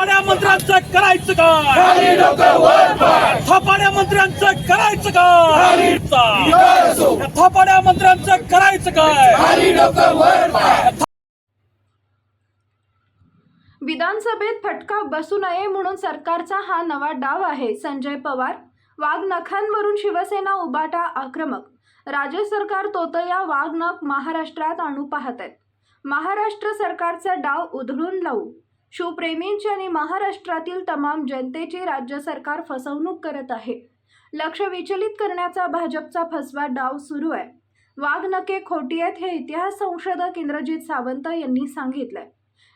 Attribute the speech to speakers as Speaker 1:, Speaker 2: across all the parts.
Speaker 1: थपाड्या मंत्र्यांचं करायचं काय थपाड्या मंत्र्यांचं करायचं काय थपाड्या मंत्र्यांचं करायचं काय?
Speaker 2: विधानसभेत फटका बसू नये म्हणून सरकारचा हा नवा डाव आहे. संजय पवार वाघ नखांवरून शिवसेना उबाटा आक्रमक. राज्य सरकार तोतया वाघ नख महाराष्ट्रात आणू पाहत आहेत. महाराष्ट्र सरकारचा डाव उधळून लावू. शिवप्रेमींची आणि महाराष्ट्रातील तमाम जनतेची राज्य सरकार फसवणूक करत आहे. लक्ष विचलित करण्याचा भाजपचा फसवा डाव सुरू आहे. वाघ नके खोटी आहेत हे इतिहास संशोधक इंद्रजित सावंत यांनी सांगितलंय.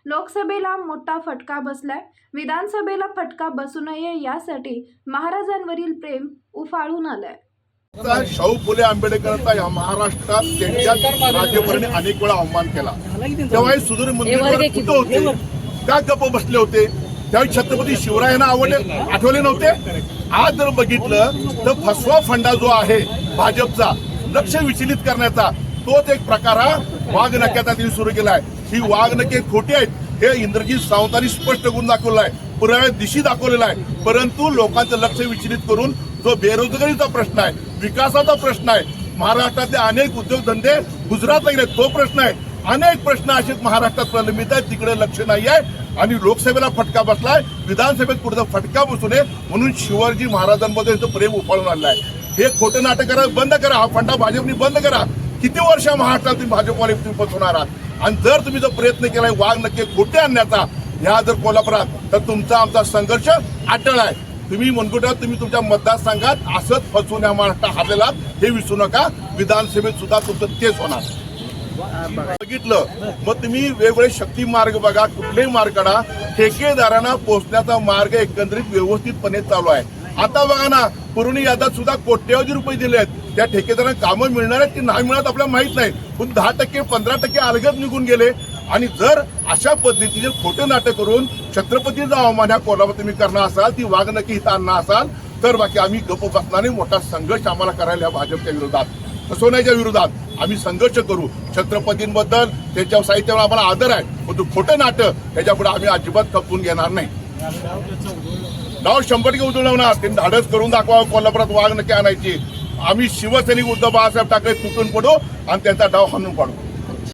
Speaker 2: लोकसभेला मोठा फटका बसलाय. विधानसभेला फटका बसू नये यासाठी महाराजांवरील प्रेम उफाळून आलंय.
Speaker 3: शाहू फुले आंबेडकरांचा या महाराष्ट्रात त्यांच्या राज्यभराने अनेक वेळा अवमान केला. तेव्हा सुधीर मंदिर कुठं होते? का गप्प बसले होते? त्यावेळी छत्रपती शिवरायांना आवडले आठवले नव्हते? आज जर बघितलं तर फसवा फंडा जो आहे भाजपचा लक्ष विचलित करण्याचा तोच एक प्रकार हा वाघ नक्याचा त्यांनी सुरू केलाय. ही वाघ नके खोटी आहेत हे इंद्रजित सावंतांनी स्पष्ट करून दाखवलं आहे पुराव्या दिशी दाखवलेला आहे. परंतु लोकांचं लक्ष विचलित करून जो बेरोजगारीचा प्रश्न आहे विकासाचा प्रश्न आहे महाराष्ट्रातले अनेक उद्योगधंदे गुजरातला गेले तो प्रश्न आहे अनेक प्रश्न असेच महाराष्ट्रात प्रलंबित आहेत. तिकडे लक्ष नाही आहे. आणि लोकसभेला फटका बसलाय. विधानसभेत पुढचा फटका बसू नये म्हणून शिवाजी महाराजांमध्ये यांचं प्रेम उफाळून आलं आहे हे खोटं नाटक करा बंद करा हा फंडा भाजपने बंद करा. किती वर्ष महाराष्ट्रात भाजपवाले तुम्ही फसवणार आहात? आणि जर तुम्ही जो प्रयत्न केलाय वाघ नक्की खोटे आणण्याचा ह्या जर कोल्हापुरात तर तुमचा आमचा संघर्ष अटळ आहे. तुम्ही मनगुटात तुम्ही तुमच्या मतदारसंघात असंच फसवून या महाराष्ट्र हारलेला हे विसरू नका. विधानसभेत सुद्धा तुमचं तेच होणार. बघितलं. मग तुम्ही वेगवेगळे शक्ती मार्ग बघा कुठलेही मार्ग काढा. ठेकेदारांना पोहोचण्याचा मार्ग एकंदरीत व्यवस्थितपणे चालू आहे. आता बघा ना पुरवणी यादात सुद्धा कोट्यवधी रुपये दिले आहेत. त्या ठेकेदारांना कामं मिळणार आहेत की नाही मिळत आपल्याला माहीत नाही. पण दहा टक्के पंधरा टक्के अलगद निघून गेले. आणि जर अशा पद्धतीचे खोटे नाटक करून छत्रपतीचा अवमान ह्या कोल्हापूर तुम्ही करणार असाल ती वाघ नक्की आणणार असाल तर बाकी आम्ही गप्प बसणारे मोठा संघर्ष आम्हाला करायला या भाजपच्या विरोधात. सोन्याच्या विरोधात. आम्ही संघर्ष करू. छत्रपतींबद्दल त्याच्या साहित्यावर आम्हाला आदर आहे. पण तू खोटं नाटक त्याच्यापुढे आम्ही अजिबात खपवून घेणार नाही. डाव शंभर टक्के उजळवणार त्यांनी धाडस करून दाखवा कोल्हापुरात वाघ नक्की आणायची. आम्ही शिवसैनिक उद्धव बाळासाहेब ठाकरे तुटून पडू आणि त्यांचा डाव हाणून पाडू.